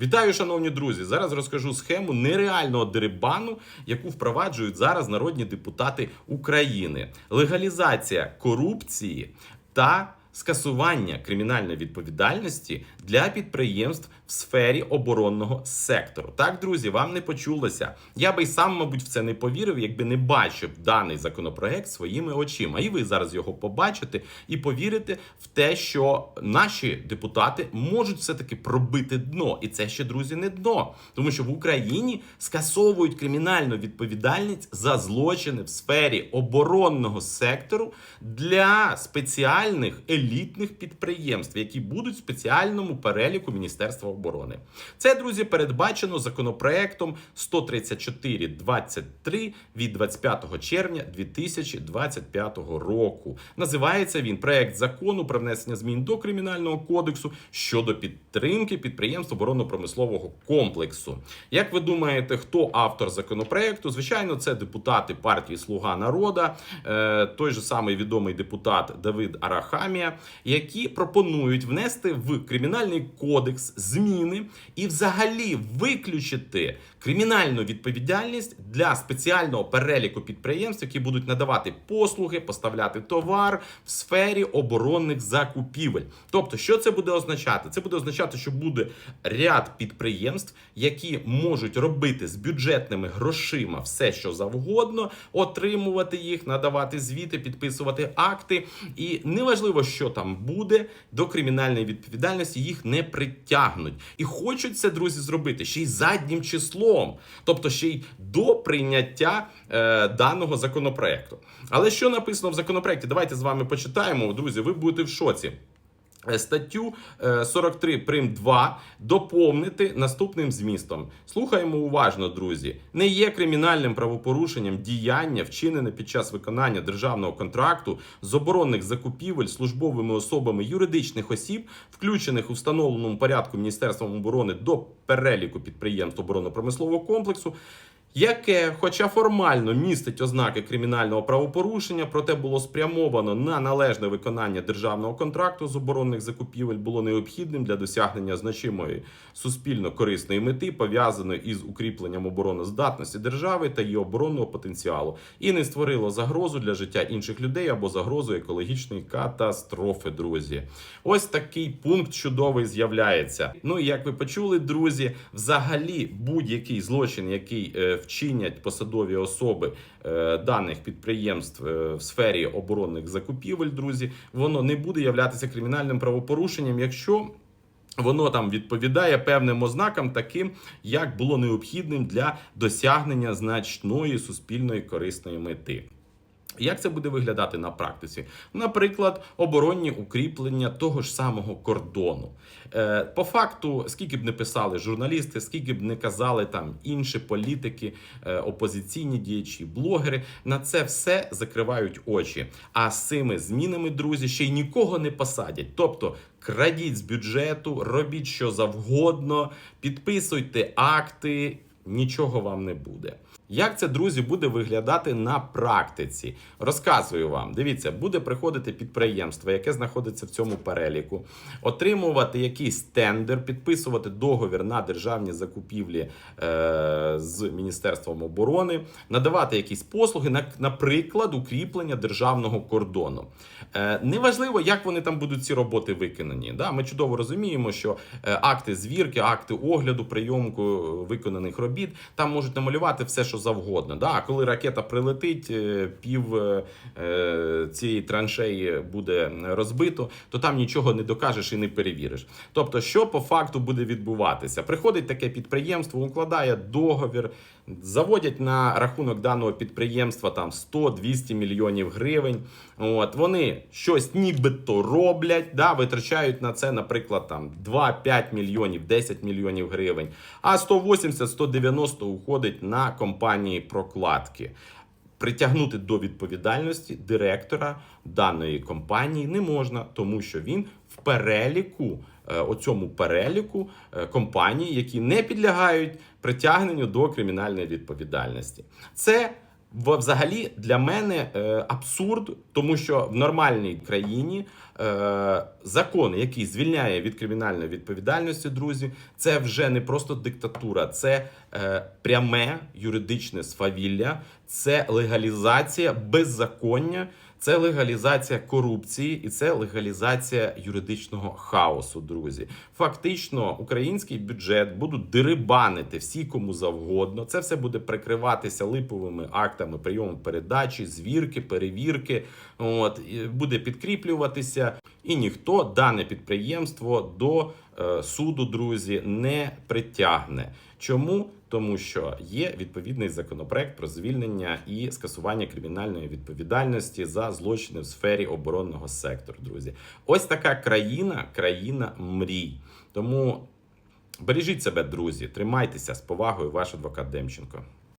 Вітаю, шановні друзі! Зараз розкажу схему нереального дерибану, яку впроваджують зараз народні депутати України. Легалізація корупції та скасування кримінальної відповідальності для підприємств в сфері оборонного сектору. Так, друзі, вам не почулося. Я би й сам, мабуть, в це не повірив, якби не бачив даний законопроект своїми очима. І ви зараз його побачите і повірите в те, що наші депутати можуть все-таки пробити дно. І це ще, друзі, не дно. Тому що в Україні скасовують кримінальну відповідальність за злочини в сфері оборонного сектору для спеціальних елітних підприємств, які будуть в спеціальному переліку Міністерства оборони. Це, друзі, передбачено законопроектом 134.23 від 25 червня 2025 року. Називається він проект закону про внесення змін до кримінального кодексу щодо підтримки підприємств оборонно-промислового комплексу. Як ви думаєте, хто автор законопроекту? Звичайно, це депутати партії Слуга народа, е, той же самий відомий депутат Давид Арахамія, які пропонують внести в кримінальний кодекс зміни і взагалі виключити кримінальну відповідальність для спеціального переліку підприємств, які будуть надавати послуги, поставляти товар в сфері оборонних закупівель. Тобто, що це буде означати? Це буде означати, що буде ряд підприємств, які можуть робити з бюджетними грошима все, що завгодно, отримувати їх, надавати звіти, підписувати акти. І неважливо, що там буде, до кримінальної відповідальності їх не притягнуть. І хочуть це, друзі, зробити ще й заднім числом, тобто ще й до прийняття е, даного законопроекту. Але що написано в законопроекті? Давайте з вами почитаємо. Друзі, ви будете в шоці. Е, Статтю е, 43 прим 2 доповнити наступним змістом. Слухаємо уважно, друзі. Не є кримінальним правопорушенням діяння, вчинене під час виконання державного контракту з оборонних закупівель службовими особами юридичних осіб, включених у встановленому порядку Міністерством оборони до переліку підприємств оборонно-промислового комплексу. Яке, хоча формально містить ознаки кримінального правопорушення, проте було спрямовано на належне виконання державного контракту з оборонних закупівель, було необхідним для досягнення значимої суспільно корисної мети, пов'язаної із укріпленням обороноздатності держави та її оборонного потенціалу, і не створило загрозу для життя інших людей або загрозу екологічної катастрофи. Друзі, ось такий пункт чудовий з'являється. Ну і як ви почули, друзі, взагалі будь-який злочин, який е, вчинять посадові особи е, даних підприємств е, в сфері оборонних закупівель, друзі, воно не буде являтися кримінальним правопорушенням, якщо Воно там відповідає певним ознакам, таким як було необхідним для досягнення значної суспільної корисної мети. Як це буде виглядати на практиці? Наприклад, оборонні укріплення того ж самого кордону. Е, по факту, скільки б не писали журналісти, скільки б не казали там інші політики, е, опозиційні діячі, блогери, на це все закривають очі. А з цими змінами, друзі, ще й нікого не посадять. Тобто крадіть з бюджету, робіть що завгодно, підписуйте акти, нічого вам не буде. Як це, друзі, буде виглядати на практиці? Розказую вам. Дивіться, буде приходити підприємство, яке знаходиться в цьому переліку, отримувати якийсь тендер, підписувати договір на державні закупівлі е, з Міністерством оборони, надавати якісь послуги, на, наприклад, укріплення державного кордону. Е, неважливо, як вони там будуть ці роботи виконані. Да? Ми чудово розуміємо, що е, акти звірки, акти огляду, прийомку е, виконаних робіт там можуть намалювати все, що завгодно. Да? А коли ракета прилетить, е, пів е, е, цієї траншеї буде розбито, то там нічого не докажеш і не перевіриш. Тобто, що по факту буде відбуватися? Приходить таке підприємство, укладає договір, заводять на рахунок даного підприємства там 100-200 мільйонів гривень. От вони щось нібито роблять, да, витрачають на це, наприклад, там 2-5 мільйонів, 10 мільйонів гривень. А 180-190 уходить на компанії прокладки. Притягнути до відповідальності директора даної компанії не можна, тому що він в переліку, е, оцьому переліку е, компаній, які не підлягають притягненню до кримінальної відповідальності. Це Взагалі для мене е, абсурд, тому що в нормальній країні закон, який звільняє від кримінальної відповідальності, друзі, це вже не просто диктатура, це пряме юридичне свавілля, це легалізація беззаконня, це легалізація корупції і це легалізація юридичного хаосу, друзі. Фактично, український бюджет будуть дерибанити всі кому завгодно. Це все буде прикриватися липовими актами прийому передачі, звірки, перевірки. От буде підкріплюватися, і ніхто дане підприємство до е, суду, друзі, не притягне. Чому? Тому що є відповідний законопроект про звільнення і скасування кримінальної відповідальності за злочини в сфері оборонного сектору. Друзі, ось така країна, країна мрій. Тому бережіть себе, друзі, тримайтеся з повагою, ваш адвокат Демченко.